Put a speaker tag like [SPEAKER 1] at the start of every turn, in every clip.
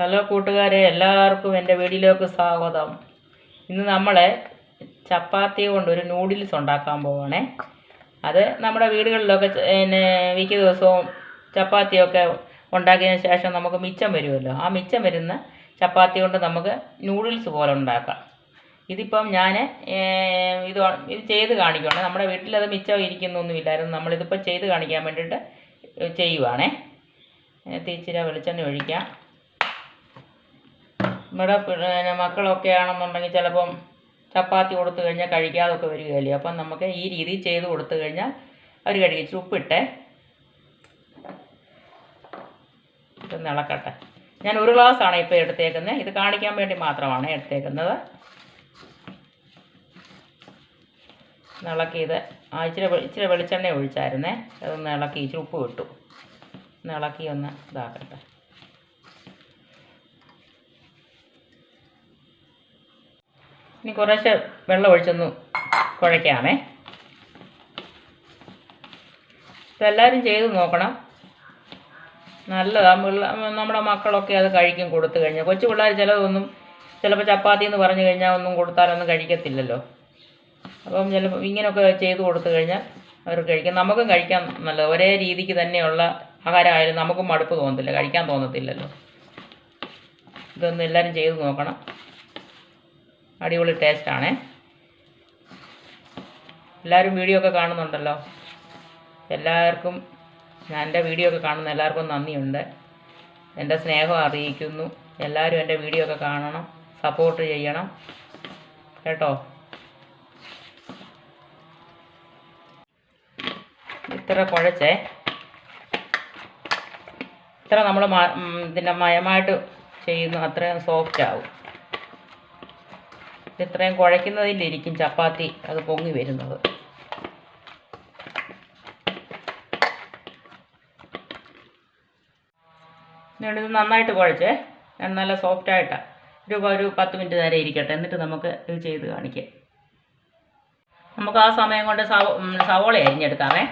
[SPEAKER 1] Hello കൂട്ടുകാരെ എല്ലാവർക്കും എന്റെ വീഡിയോയിലേക്ക് സ്വാഗതം. ഇന്ന് നമ്മൾ ചപ്പാത്തി കൊണ്ട് ഒരു നൂഡിൽസ് ഉണ്ടാക്കാൻ പോവുകയാണേ അത് നമ്മുടെ വീടുകളിലൊക്കെ പിന്നെ മിക്ക ദിവസവും ചപ്പാത്തിയൊക്കെ ഉണ്ടാക്കിയതിന് ശേഷം നമുക്ക് മിച്ചം വരുമല്ലോ. ആ മിച്ചം വരുന്ന ചപ്പാത്തി കൊണ്ട് നമുക്ക് നൂഡിൽസ് പോലെ ഉണ്ടാക്കാം. ഇതിപ്പം ഞാൻ ഇത് ഇത് ചെയ്ത് കാണിക്കുകയാണ് നമ്മുടെ വീട്ടിലത് മിച്ചം ഇരിക്കുന്നൊന്നുമില്ലായിരുന്നു. നമ്മളിതിപ്പോൾ ചെയ്ത് കാണിക്കാൻ വേണ്ടിയിട്ട് ചെയ്യുവാണേ. ഇച്ചിരി വെളിച്ചെണ്ണ ഒഴിക്കാം. നമ്മുടെ പിന്നെ മക്കളൊക്കെ ആണെന്നുണ്ടെങ്കിൽ ചിലപ്പം ചപ്പാത്തി കൊടുത്തു കഴിഞ്ഞാൽ കഴിക്കാതൊക്കെ വരികയല്ലേ. അപ്പം നമുക്ക് ഈ രീതിയിൽ ചെയ്ത് കൊടുത്തു കഴിഞ്ഞാൽ അവർ കഴിക്കും ഉപ്പിട്ടേ. ഇളക്കട്ടെ ഞാൻ ഒരു ഗ്ലാസ്സാണ് ഇപ്പോൾ എടുത്തേക്കുന്നത്. ഇത് കാണിക്കാൻ വേണ്ടി മാത്രമാണ് എടുത്തേക്കുന്നത്. ഇളക്കിയത് ആ ഇച്ചിരി ഇച്ചിരി വെളിച്ചെണ്ണ ഒഴിച്ചായിരുന്നേ. അതൊന്ന് ഇളക്കി ഇച്ചിരി ഉപ്പ് ഒന്ന് ഇളക്കി ഒന്ന് ഇതാക്കട്ടെ. ഇനി കുറേശ്ശെ വെള്ളം ഒഴിച്ചൊന്ന് കുഴയ്ക്കാമേ. എല്ലാവരും ചെയ്ത് നോക്കണം. നല്ലതാണ് പിള്ള നമ്മുടെ മക്കളൊക്കെ അത് കഴിക്കും കൊടുത്തു കഴിഞ്ഞാൽ. കൊച്ചു പിള്ളേർ ചിലതൊന്നും ചിലപ്പോൾ ചപ്പാത്തി എന്ന് പറഞ്ഞു കഴിഞ്ഞാൽ ഒന്നും കൊടുത്താലൊന്നും കഴിക്കത്തില്ലല്ലോ. അപ്പം ചിലപ്പോൾ ഇങ്ങനെയൊക്കെ ചെയ്ത് കൊടുത്തു കഴിഞ്ഞാൽ അവർ കഴിക്കും. നമുക്കും കഴിക്കാൻ നല്ലത്. ഒരേ രീതിക്ക് തന്നെയുള്ള ആഹാരമായാലും നമുക്കും മടുപ്പ് തോന്നത്തില്ല. കഴിക്കാൻ തോന്നത്തില്ലല്ലോ. ഇതൊന്നും എല്ലാവരും ചെയ്ത് നോക്കണം. അടിപൊളി ടേസ്റ്റാണേ. എല്ലാവരും വീഡിയോ ഒക്കെ കാണുന്നുണ്ടല്ലോ? എല്ലാവർക്കും ഞാൻ എന്റെ വീഡിയോ ഒക്കെ കാണുന്ന എല്ലാവർക്കും നന്ദിയുണ്ട്. എന്റെ സ്നേഹം അറിയിക്കുന്നു. എല്ലാവരും എന്റെ വീഡിയോ ഒക്കെ കാണണം സപ്പോർട്ട് ചെയ്യണം. കേട്ടോ? ഇത്ര കുഴച്ചേ. ഇത്ര നമ്മൾ ഇതിന്റെ മയമായിട്ട് ചെയ്യുന്നു അത്രയും സോഫ്റ്റ് ആവും. ഇത്രയും കുഴയ്ക്കുന്നതിലിരിക്കും ചപ്പാത്തി അത് പൊങ്ങി വരുന്നത്. എന്നിട്ട് ഇത് നന്നായിട്ട് കുഴച്ചേ. നല്ല സോഫ്റ്റായിട്ടാണ് ഒരു ഒരു പത്ത് മിനിറ്റ് നേരെ ഇരിക്കട്ടെ. എന്നിട്ട് നമുക്ക് ഇത് ചെയ്ത് കാണിക്കാം. നമുക്ക് ആ സമയം കൊണ്ട് സവ സവോള അരിഞ്ഞെടുക്കാമേ.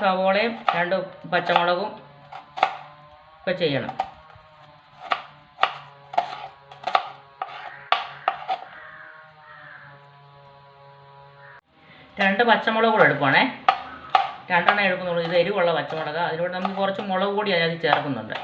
[SPEAKER 1] സവോളയും രണ്ട് പച്ചമുളകും ഒക്കെ ചെയ്യണം. രണ്ട് പച്ചമുളക് കൂടെ എടുക്കുവാണേ. രണ്ടെണ്ണം എടുക്കുന്നുള്ളൂ. ഇത് എരിവുള്ള പച്ചമുളക്. അതിലൂടെ നമുക്ക് കുറച്ച് മുളക് കൂടി അതിനകത്ത് ചേർക്കുന്നുണ്ട്.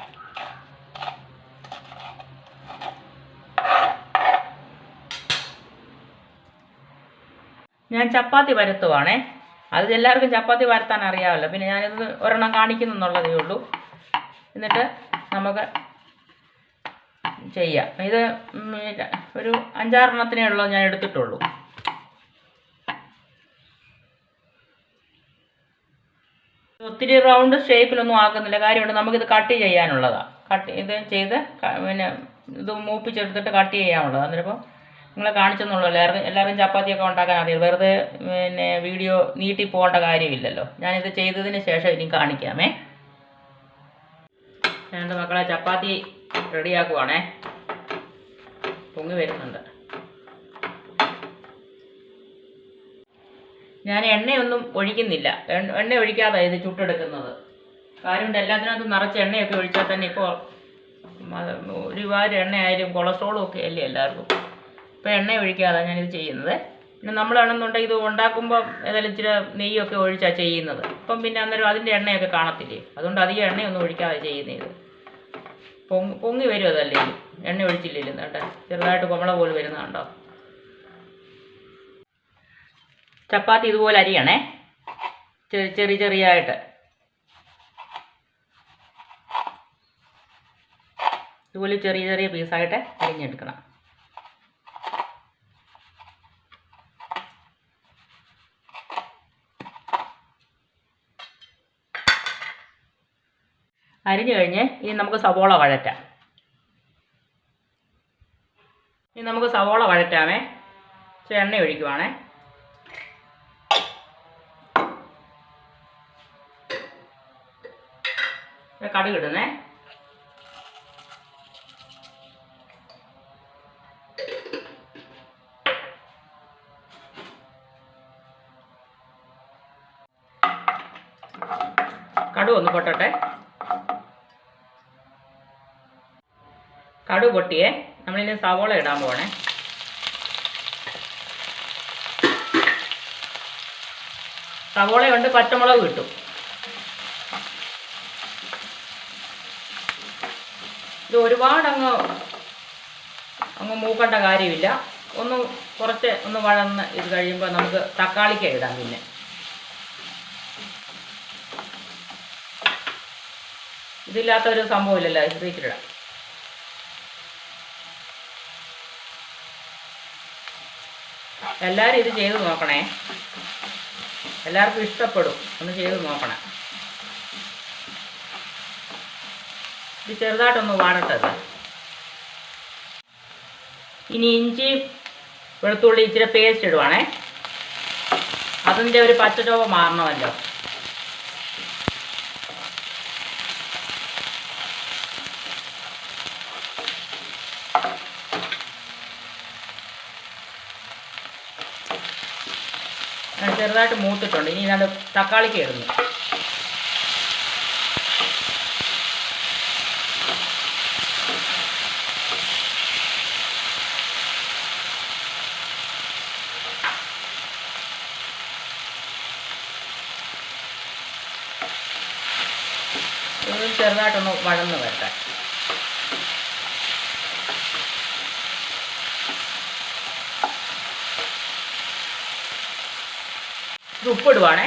[SPEAKER 1] ഞാൻ ചപ്പാത്തി പരത്തുവാണേ. അത് എല്ലാവർക്കും ചപ്പാത്തി പരത്താൻ അറിയാമല്ലോ. പിന്നെ ഞാനിത് ഒരെണ്ണം കാണിക്കുന്നു എന്നുള്ളതേ ഉള്ളൂ. എന്നിട്ട് നമുക്ക് ചെയ്യാം. ഇത് ഒരു അഞ്ചാറെണ്ണത്തിനേ ഉള്ളൂ ഞാൻ എടുത്തിട്ടുള്ളൂ. ഒത്തിരി റൗണ്ട് ഷേപ്പിലൊന്നും ആക്കുന്നില്ല. കാര്യമുണ്ട് നമുക്കിത് കട്ട് ചെയ്യാനുള്ളതാണ് കട്ട് ഇത് ചെയ്ത് പിന്നെ ഇത് മൂപ്പിച്ചെടുത്തിട്ട് കട്ട് ചെയ്യാനുള്ളതാണ് അന്നേരപ്പോൾ നിങ്ങളെ കാണിച്ചെന്നുള്ളൂ എല്ലാവർക്കും എല്ലാവരും ചപ്പാത്തിയൊക്കെ ഉണ്ടാക്കാൻ അറിയാം വെറുതെ പിന്നെ വീഡിയോ നീട്ടി പോകേണ്ട കാര്യമില്ലല്ലോ. ഞാനിത് ചെയ്തതിന് ശേഷം ഇനി കാണിക്കാമേ. രണ്ട് മക്കളെ ചപ്പാത്തി റെഡിയാക്കുവാണേ. പൊങ്ങി വരുന്നുണ്ട്. ഞാൻ എണ്ണയൊന്നും ഒഴിക്കുന്നില്ല. എണ്ണ ഒഴിക്കാതെ ഇത് ചുട്ടെടുക്കുന്നത്. കാര്യമുണ്ട് എല്ലാത്തിനകത്തും നിറച്ച് എണ്ണയൊക്കെ ഒഴിച്ചാൽ തന്നെ ഇപ്പോൾ ഒരുപാട് എണ്ണയായാലും കൊളസ്ട്രോളും ഒക്കെ അല്ലേ എല്ലാവർക്കും. ഇപ്പോൾ എണ്ണ ഒഴിക്കാതെ ഞാനിത് ചെയ്യുന്നത്. പിന്നെ നമ്മളാണെന്നുണ്ടെങ്കിൽ ഇത് ഉണ്ടാക്കുമ്പോൾ ഏതായാലും ഇച്ചിരി നെയ്യൊക്കെ ഒഴിച്ചാണ് ചെയ്യുന്നത്. അപ്പം പിന്നെ അന്നേരം അതിന്റെ എണ്ണയൊക്കെ കാണത്തില്ലേ? അതുകൊണ്ട് അധികം എണ്ണയൊന്നും ഒഴിക്കാതെ ചെയ്യുന്നത് ഇത്. പൊങ്ങി പൊങ്ങി വരും അതല്ലേ എണ്ണ ഒഴിച്ചില്ലേ കേട്ടോ ചെറുതായിട്ട് കുമള പോലെ വരുന്ന ചപ്പാത്തി ഇതുപോലെ അരിയണേ. ചെറിയ ചെറിയ ചെറിയായിട്ട്. ഇതുപോലെ ചെറിയ ചെറിയ പീസായിട്ട് അരിഞ്ഞെടുക്കണം. അരിഞ്ഞു കഴിഞ്ഞ് ഇനി നമുക്ക് സവോള വഴറ്റാം. ഇനി നമുക്ക് സവോള വഴറ്റാമേ. എണ്ണ ഒഴിക്കുവാണേ. കടുകിടുന്നേ കടു ഒന്ന് പൊട്ടട്ടെ. കടു പൊട്ടിയേ നമ്മളിനി സവോള ഇടാൻ പോണേ സവോള കൊണ്ട് പച്ചമുളക് കിട്ടും. ഇത് ഒരുപാട് അങ്ങ് അങ്ങ് മൂക്കേണ്ട കാര്യമില്ല. ഒന്ന് കുറച്ച് ഒന്ന് വഴന്ന് ഇത് കഴിയുമ്പോൾ നമുക്ക് തക്കാളിക്ക ഇടാം പിന്നെ. ഇതില്ലാത്തൊരു സംഭവമില്ലല്ലോ ഇതിലേക്കിടാം എല്ലാവരും ഇത് ചെയ്ത് നോക്കണേ. എല്ലാവർക്കും ഇഷ്ടപ്പെടും. ഒന്ന് ചെയ്ത് നോക്കണം. ഇത് ചെറുതായിട്ടൊന്ന് വാടട്ടത്. ഇനി ഇഞ്ചി വെളുത്തുള്ളി ഇച്ചിരി പേസ്റ്റ് ഇടുവാണേ. അതിന്റെ ഒരു പച്ചച്ചോവ മാറണമല്ലോ. ചെറുതായിട്ട് മൂത്തിട്ടുണ്ട്. ഇനി ഞാൻ തക്കാളിക്ക് ഇടുന്നു ഇതും ചെറുതായിട്ടൊന്ന് വഴന്ന് വരട്ടെ. ഇത് ഉപ്പിടുവാണേ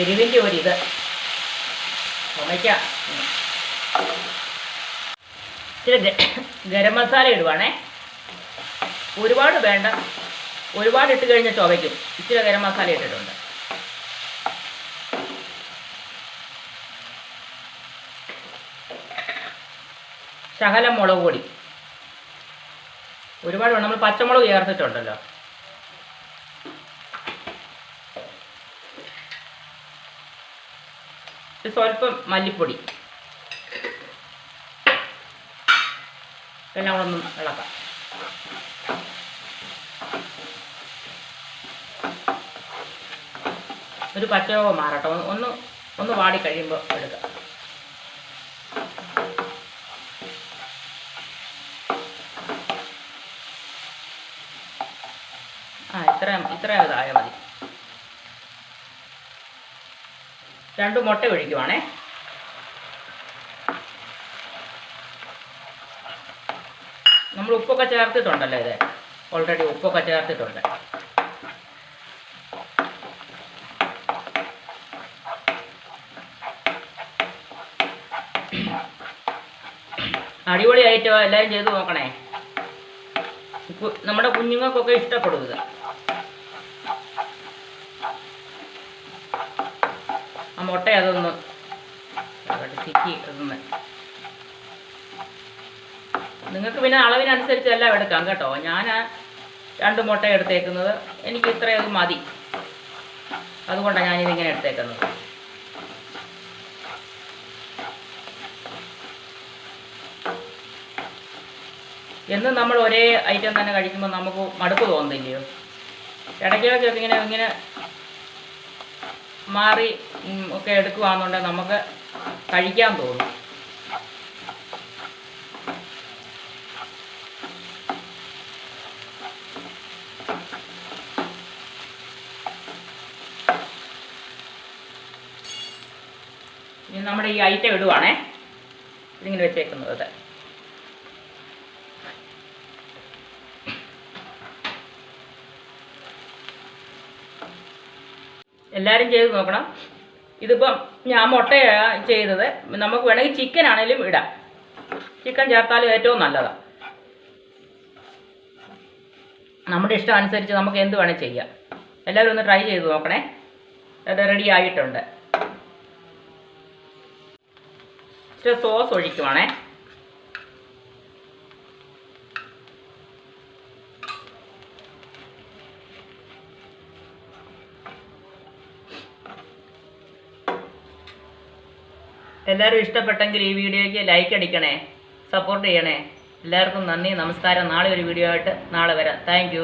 [SPEAKER 1] എരിവിന്റെ ഒരിത് ചുമയ്ക്കാം. ഇച്ചിരി ഗരം മസാല ഇടുവാണേ. ഒരുപാട് വേണ്ട. ഒരുപാട് ഇട്ട് കഴിഞ്ഞ ചുവയ്ക്കും ഇച്ചിരി ഗരം മസാല ഇട്ടിട്ടുണ്ട്. ശകലം മുളക് പൊടി. ഒരുപാട് വേണം നമ്മൾ പച്ചമുളക് ചേർത്തിട്ടുണ്ടല്ലോ. സ്വല്പം മല്ലിപ്പൊടി. എല്ലാം കൂടെ ഒന്ന് ഇളക്കാം. ഒരു പറ്റോ മാറട്ടെ? ഒന്ന് ഒന്ന് വാടി കഴിയുമ്പോൾ എടുക്കാം. ആ ഇത്രയും ഇത്രയും ഇതായാൽ മതി. രണ്ട് മുട്ട ഒഴിക്കുവാണേ. നമ്മൾ ഉപ്പൊക്കെ ചേർത്തിട്ടുണ്ടല്ലോ ഇത്. ഓൾറെഡി ഉപ്പൊക്കെ ചേർത്തിട്ടുണ്ട്. അടിപൊളിയായിട്ട് എല്ലാവരും ചെയ്ത് നോക്കണേ. നമ്മുടെ കുഞ്ഞുങ്ങൾക്കൊക്കെ ഇഷ്ടപ്പെടും ആ മുട്ട അതൊന്ന് ചിക്കി അതൊന്ന്. നിങ്ങൾക്ക് പിന്നെ അളവിനനുസരിച്ച് എല്ലാം എടുക്കാം കേട്ടോ. ഞാൻ രണ്ട് മുട്ട എടുത്തേക്കുന്നത് എനിക്ക് ഇത്രയും മതി. അതുകൊണ്ടാണ് ഞാനിതിങ്ങനെ എടുത്തേക്കുന്നത്. എന്നും നമ്മൾ ഒരേ ഐറ്റം തന്നെ കഴിക്കുമ്പോൾ നമുക്ക് മടുപ്പ് തോന്നുന്നില്ലയോ ഇടയ്ക്കിടയ്ക്ക് ഇങ്ങനെ ഇങ്ങനെ മാറി ഒക്കെ എടുക്കുകയാണെന്നുണ്ടെങ്കിൽ നമുക്ക് കഴിക്കാൻ തോന്നും. നമ്മുടെ ഈ ഐറ്റം ഇടുവാണേ. ഇതിങ്ങനെ വെച്ചേക്കുന്നത്. എല്ലാവരും ചെയ്ത് നോക്കണം. ഇതിപ്പം ഞാൻ മുട്ടയാണ് ചെയ്തത്. നമുക്ക് വേണമെങ്കിൽ ചിക്കൻ ആണെങ്കിലും ഇടാം. ചിക്കൻ ചേർത്താലും ഏറ്റവും നല്ലതാണ് നമ്മുടെ ഇഷ്ടം അനുസരിച്ച് നമുക്ക് എന്ത് വേണേൽ ചെയ്യാം. എല്ലാവരും ഒന്ന് ട്രൈ ചെയ്ത് നോക്കണേ. അത് റെഡി ആയിട്ടുണ്ട്. ഇച്ചിരി സോസ് ഒഴിക്കുവാണേ. എല്ലാവരും ഇഷ്ടപ്പെട്ടെങ്കിൽ ഈ വീഡിയോയ്ക്ക് ലൈക്ക് അടിക്കണേ സപ്പോർട്ട് ചെയ്യണേ. എല്ലാവർക്കും നന്ദി നമസ്കാരം. നാളെ ഒരു വീഡിയോ ആയിട്ട് നാളെ വരാം. താങ്ക്